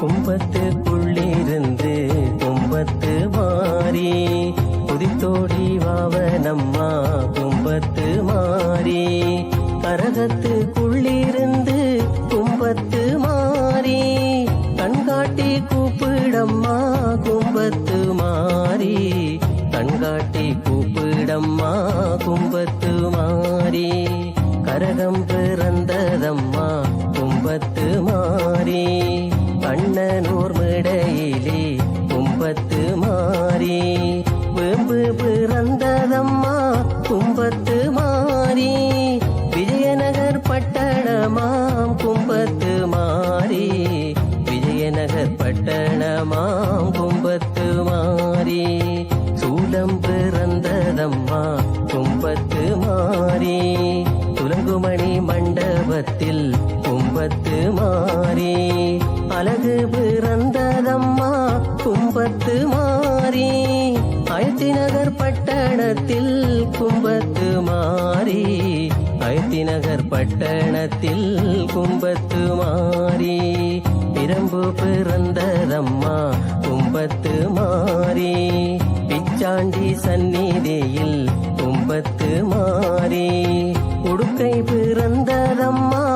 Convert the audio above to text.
கும்பத்துக்குள்ளிருந்து கும்பத்து மாறி குதித்தோடி வாவ நம்மா கும்பத்து மாறி. கரகத்துக்குள்ளிருந்து கும்பத்து மாறி கண்காட்டி கூப்பிடம்மா கும்பத்து மாறி. கண்காட்டி கூப்பிடம்மா கும்பத்து மாறி. கரகம் பிறந்ததம்மா கும்பத்து மாறி. கண்ணனூர் மிடையிலே கும்பத்து மாறி வேம்பு பிறந்ததம்மா கும்பத்து மாறி விஜயநகர் பட்டணமாம் கும்பத்து மாறி விஜயநகர் பட்டணமாம் கும்பத்து மாறி சூலம் பிறந்ததம்மா கும்பத்து மாறி துலங்குமணி மண்டபத்தில் கும்பத்து மாறி அழகு பிறந்ததம்மா கும்பத்து மாறி. அயத்தி நகர் பட்டணத்தில் கும்பத்து மாறி. அயத்தி நகர் பட்டணத்தில் கும்பத்து மாறி. பிரம்பு பிறந்ததம்மா கும்பத்து மாறி. பிச்சாண்டி சந்நிதியில் கும்பத்து மாறி. உடுக்கை பிறந்ததம்மா